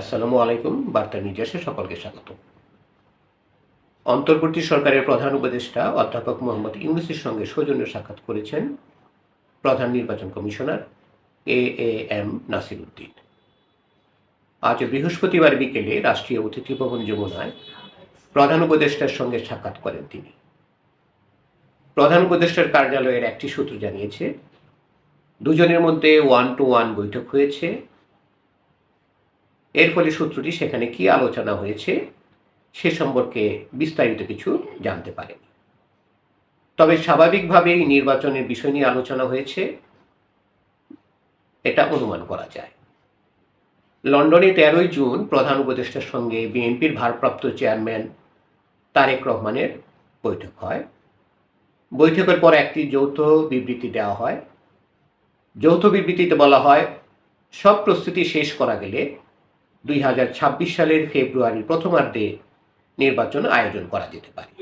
আসসালামু আলাইকুম, বার্তা নির্যাসে সকলকে স্বাগত। অন্তর্বর্তী সরকারের প্রধান উপদেষ্টা অধ্যাপক মোহাম্মদ ইউনুসের সঙ্গে সৌজন্য সাক্ষাৎ করেছেন প্রধান নির্বাচন commissioner A A M Nasir Uddin. আজ বৃহস্পতিবার বিকেলে রাষ্ট্রীয় অতিথি ভবন যমুনায় প্রধান উপদেষ্টার সঙ্গে সাক্ষাৎ করেন তিনি। প্রধান উপদেষ্টার কার্যালয়ের একটি সূত্র জানিয়েছে, দুজনের মধ্যে ওয়ান টু ওয়ান বৈঠক হয়েছে। এর ফলে সূত্রটি সেখানে কি আলোচনা হয়েছে সে সম্পর্কে বিস্তারিত কিছু জানতে পারে তবে স্বাভাবিকভাবেই নির্বাচনের বিষয় নিয়ে আলোচনা হয়েছে। এটা অনুমান করা যায়। লন্ডনে তেরোই জুন প্রধান উপদেষ্টার সঙ্গে বিএনপির ভারপ্রাপ্ত চেয়ারম্যান তারেক রহমানের বৈঠক হয়। বৈঠকের পর একটি যৌথ বিবৃতি দেওয়া হয়। যৌথ বিবৃতিতে বলা হয়, সব প্রস্তুতি শেষ করা গেলে দুই হাজার ছাব্বিশ সালের ফেব্রুয়ারির প্রথমার্ধে নির্বাচন আয়োজন করা যেতে পারে।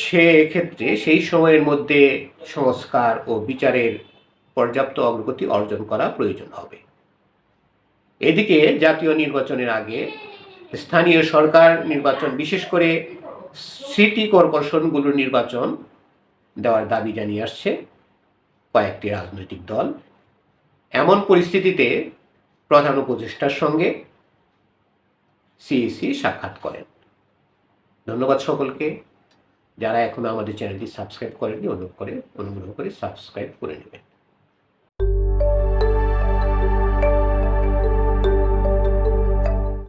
সে সেক্ষেত্রে সেই সময়ের মধ্যে সংস্কার ও বিচারের পর্যাপ্ত অগ্রগতি অর্জন করা প্রয়োজন হবে। এদিকে জাতীয় নির্বাচনের আগে স্থানীয় সরকার নির্বাচন, বিশেষ করে সিটি কর্পোরেশনগুলোর নির্বাচন দেওয়ার দাবি জানিয়ে আসছে। কয়েকটি রাজনৈতিক দল। এমন পরিস্থিতিতে প্রধান উপদেষ্টার সঙ্গে সিএসি সাক্ষাৎ করেন। ধন্যবাদ সকলকে। যারা এখনও আমাদের চ্যানেলটি সাবস্ক্রাইব করেননি অনুরোধ করে, অনুগ্রহ করে সাবস্ক্রাইব করে নেবেন।